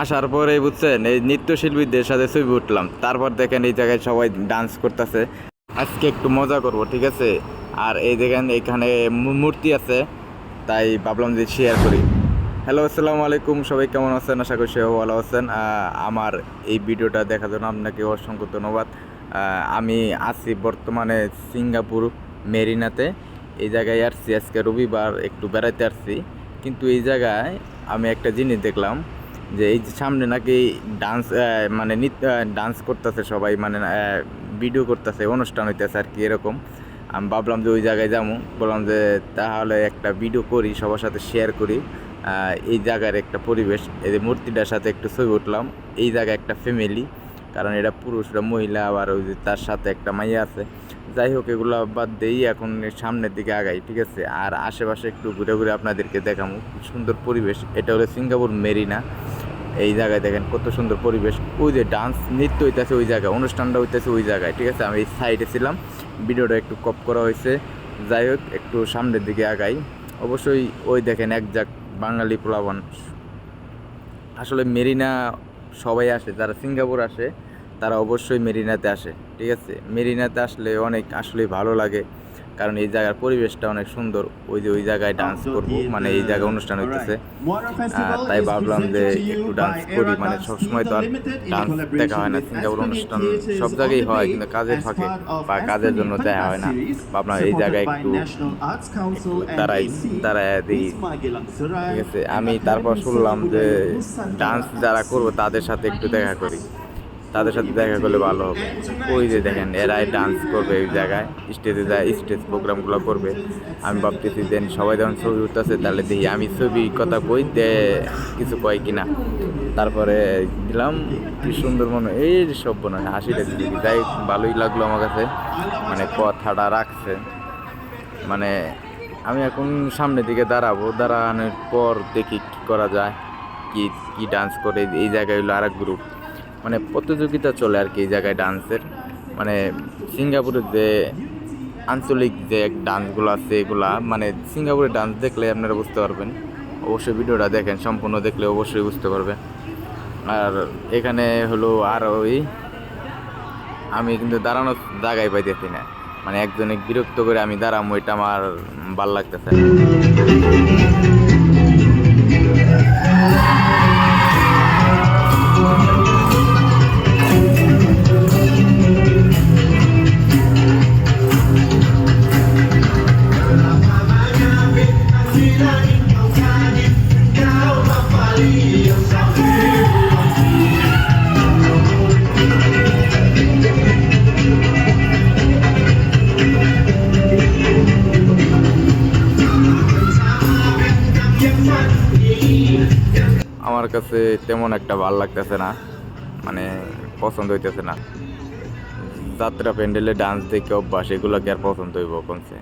আসার পরে বুঝছেন, এই নৃত্যশিল্পীদের সাথে ছবি উঠলাম। তারপর দেখেন এই জায়গায় সবাই ডান্স করতেছে। আজকে একটু মজা করব, ঠিক আছে? আর এই দেখেন এখানে মূর্তি আছে, তাই ভাবলাম যে শেয়ার করি। হ্যালো আসসালামু আলাইকুম, সবাই কেমন আছেন? আশা করি সবাই ভালো আছেন। আমার এই ভিডিওটা দেখার জন্য আপনাকে অসংখ্য ধন্যবাদ। আমি আছি বর্তমানে সিঙ্গাপুর, মেরিনাতে। এই জায়গায় আসছি আজকে রবিবার, একটু বেড়াতে আসছি। কিন্তু এই জায়গায় আমি একটা জিনিস দেখলাম যে এই সামনে নাকি ডান্স মানে নৃত্য ডান্স করতেছে সবাই মানে ভিডিও করতেছে, অনুষ্ঠান হইতেছে আর কি, এরকম। আমি ভাবলাম যে ওই জায়গায় যাব বললাম যে তাহলে একটা ভিডিও করি, সবার সাথে শেয়ার করি। এই জায়গার একটা পরিবেশ, এই যে মূর্তিটার সাথে একটু ছবি উঠলাম। এই জায়গায় একটা ফ্যামিলি কারণ এটা পুরুষরা মহিলা, আবার ওই যে তার সাথে একটা মাইয়া আছে। যাই হোক, এগুলো বাদ দিয়েই এখন সামনের দিকে আগাই, ঠিক আছে? আর আশেপাশে একটু ঘুরে ঘুরে আপনাদেরকে দেখাবো সুন্দর পরিবেশ। এটা হলো সিঙ্গাপুর মেরিনা। এই জায়গায় দেখেন কত সুন্দর পরিবেশ। ওই যে ডান্স নৃত্য হইতেছে ওই জায়গায়, অনুষ্ঠানটা হইতেছে ওই জায়গায়, ঠিক আছে? আমি এই সাইডে ছিলাম, ভিডিওটা একটু কপ করা হয়েছে। যাই হোক, একটু সামনের দিকে আগাই। অবশ্যই ওই দেখেন এক যাক বাঙালি প্লাবন। আসলে মেরিনা সবাই আসে, যারা সিঙ্গাপুর আসে, তারা অবশ্যই মেরিনাতে আসে, ঠিক আছে? মেরিনাতে আসলে অনেক আসলে ভালো লাগে। কারণ এই জায়গার পরিবেশটা অনেক সুন্দর। ওই যে ওই জায়গায় ডান্স করব মানে এই জায়গায় অনুষ্ঠান হইতেছে। তাই ভাবলাম যে একটু ডান্স করি মানে সবসময় তো আর ডান্স দেখা হয় না সিঙ্গাপুর অনুষ্ঠান সব জায়গায় হয় কিন্তু কাজের ফাঁকে বা কাজের জন্য দেখা হয় না। ভাবলাম এই জায়গায় একটু দাঁড়াই দাঁড়ায় দিই। ঠিক আছে আমি তারপর শুনলাম যে ডান্স যারা করব তাদের সাথে একটু দেখা করি। তাদের সাথে দেখা করলে ভালো হবে। ওই যে দেখেন, এরাই ডান্স করবে এই জায়গায় স্টেজে যায় স্টেজ প্রোগ্রামগুলো করবে। আমি ভাবতেছি যে সবাই যখন ছবি উঠতেছে, তাহলে দেখি আমি ছবি কথা কই, দে কিছু কয় কিনা। তারপরে দিলাম, কি সুন্দর মনে এই সব মনে হয়, হাসিটা দিদি যাই ভালোই লাগল আমার কাছে। মানে কথাটা রাখছে। মানে আমি এখন সামনের দিকে দাঁড়াবো। দাঁড়ানোর পর দেখি কি করা যায়, কি কি ডান্স করে, এই জায়গায় হলো আর এক গ্রুপ মানে প্রতিযোগিতা চলে আর কি এই জায়গায় ডান্সের। মানে সিঙ্গাপুরের যে আঞ্চলিক যে ডান্সগুলো আছে এগুলা মানে সিঙ্গাপুরের ডান্স দেখলে আপনারা বুঝতে পারবেন। অবশ্যই ভিডিওটা দেখেন, সম্পূর্ণ দেখলে অবশ্যই বুঝতে পারবেন। আর এখানে হলো আর ওই, আমি কিন্তু দাঁড়ানোর জায়গায় পাইতেছি না। মানে একজনে বিরক্ত করে আমি দাঁড়াবো এটা আমার ভালো লাগতেছে আমার কাছে তেমন একটা ভালো লাগতেছে না মানে পছন্দ হইতেছে না। যাত্রা প্যান্ডেলে ডান্স দেখে অভ্যাস, এগুলো কি আর পছন্দ হইব কোনছে